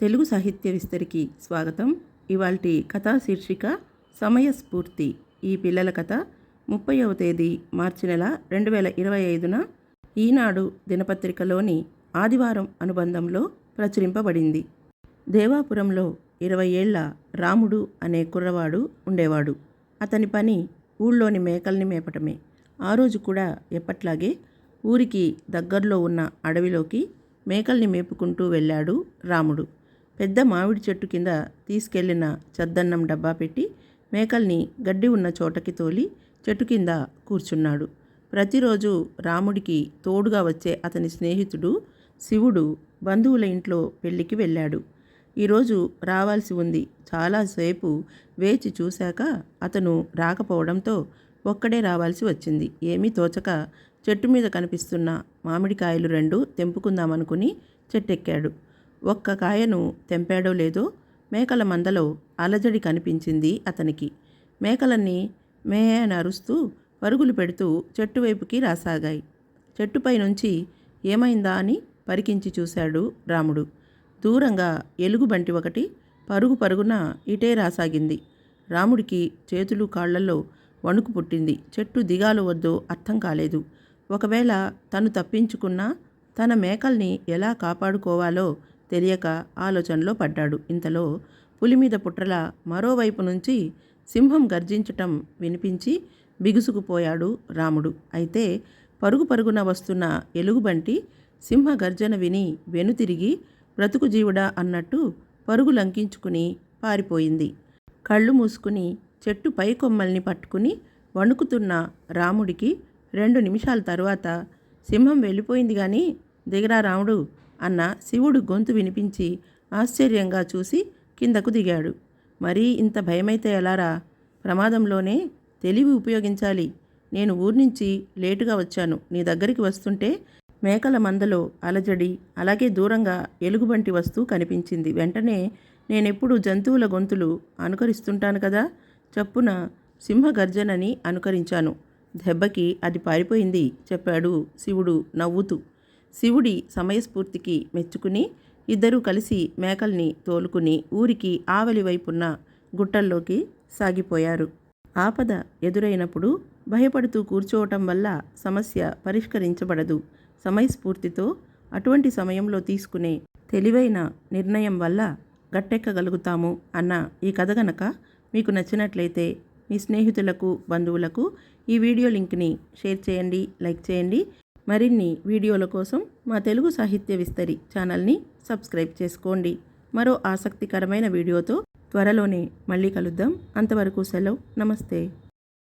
తెలుగు సాహిత్య విస్తరికి స్వాగతం. ఇవాల్టి కథా శీర్షిక సమయస్ఫూర్తి ఈ పిల్లల కథ ముప్పైవ తేదీ మార్చి నెల రెండు వేల ఇరవై ఐదున ఈనాడు దినపత్రికలోని ఆదివారం అనుబంధంలో ప్రచురింపబడింది. దేవాపురంలో ఇరవై ఏళ్ళ రాముడు అనే కుర్రవాడు ఉండేవాడు. అతని పని ఊళ్ళోని మేకల్ని మేపటమే. ఆ రోజు కూడా ఎప్పట్లాగే ఊరికి దగ్గరలో ఉన్న అడవిలోకి మేకల్ని మేపుకుంటూ వెళ్ళాడు రాముడు. పెద్ద మామిడి చెట్టు కింద తీసుకెళ్ళిన చద్దన్నం డబ్బా పెట్టి మేకల్ని గడ్డి ఉన్న చోటకి తోలి చెట్టు కింద కూర్చున్నాడు. ప్రతిరోజు రాముడికి తోడుగా వచ్చే అతని స్నేహితుడు శివుడు బంధువుల ఇంట్లో పెళ్ళికి వెళ్ళాడు. ఈరోజు రావాల్సి ఉంది. చాలాసేపు వేచి చూశాక అతను రాకపోవడంతో ఒక్కడే రావాల్సి వచ్చింది. ఏమీ తోచక చెట్టు మీద కనిపిస్తున్న మామిడికాయలు రెండు తెంపుకుందామనుకుని చెట్టెక్కాడు. ఒక్క కాయను తెంపాడో లేదో మేకల మందలో అలజడి కనిపించింది అతనికి. మేకలన్నీ మే అని అరుస్తూ పరుగులు పెడుతూ చెట్టు వైపుకి రాసాగాయి. చెట్టుపై నుంచి ఏమైందా అని పరికించి చూశాడు రాముడు. దూరంగా ఎలుగుబంటి ఒకటి పరుగు పరుగున ఇటే రాసాగింది. రాముడికి చేతులు కాళ్ళలో వణుకు పుట్టింది. చెట్టు దిగాలు వద్దో అర్థం కాలేదు. ఒకవేళ తను తప్పించుకున్నా తన మేకల్ని ఎలా కాపాడుకోవాలో తెలియక ఆలోచనలో పడ్డాడు. ఇంతలో పులి మీద పుట్రల మరోవైపు నుంచి సింహం గర్జించటం వినిపించి బిగుసుకుపోయాడు రాముడు. అయితే పరుగు పరుగున వస్తున్న ఎలుగుబంటి సింహ గర్జన విని వెనుతిరిగి బ్రతుకు జీవుడా అన్నట్టు పరుగు లంకించుకుని పారిపోయింది. కళ్ళు మూసుకుని చెట్టు పై కొమ్మల్ని పట్టుకుని వణుకుతున్న రాముడికి రెండు నిమిషాల తరువాత సింహం వెళ్ళిపోయింది కానీ దిగరా రాముడు అన్న శివుడు గొంతు వినిపించి ఆశ్చర్యంగా చూసి కిందకు దిగాడు. మరీ ఇంత భయమైతే ఎలారా? ప్రమాదంలోనే తెలివి ఉపయోగించాలి. నేను ఊర్నుంచి లేటుగా వచ్చాను. నీ దగ్గరికి వస్తుంటే మేకల మందలో అలజడి అలాగే దూరంగా ఎలుగుబంటి వస్తూ కనిపించింది. వెంటనే నేనెప్పుడు జంతువుల గొంతులు అనుకరిస్తుంటాను కదా? చప్పున సింహ గర్జనని అనుకరించాను. దెబ్బకి అది పారిపోయింది చెప్పాడు శివుడు నవ్వుతూ. శివుడి సమయస్ఫూర్తికి మెచ్చుకుని ఇద్దరూ కలిసి మేకల్ని తోలుకుని ఊరికి ఆవలి వైపున్న గుట్టల్లోకి సాగిపోయారు. ఆపద ఎదురైనప్పుడు భయపడుతూ కూర్చోవటం వల్ల సమస్య పరిష్కరించబడదు. సమయస్ఫూర్తితో అటువంటి సమయంలో తీసుకునే తెలివైన నిర్ణయం వల్ల గట్టెక్కగలుగుతాము అన్న ఈ కథ గనక మీకు నచ్చినట్లయితే మీ స్నేహితులకు బంధువులకు ఈ వీడియో లింక్ని షేర్ చేయండి లైక్ చేయండి. మరిన్ని వీడియోల కోసం మా తెలుగు సాహిత్య విస్తరి ఛానల్ని సబ్స్క్రైబ్ చేసుకోండి. మరో ఆసక్తికరమైన వీడియోతో త్వరలోనే మళ్ళీ కలుద్దాం. అంతవరకు సెలవు. నమస్తే.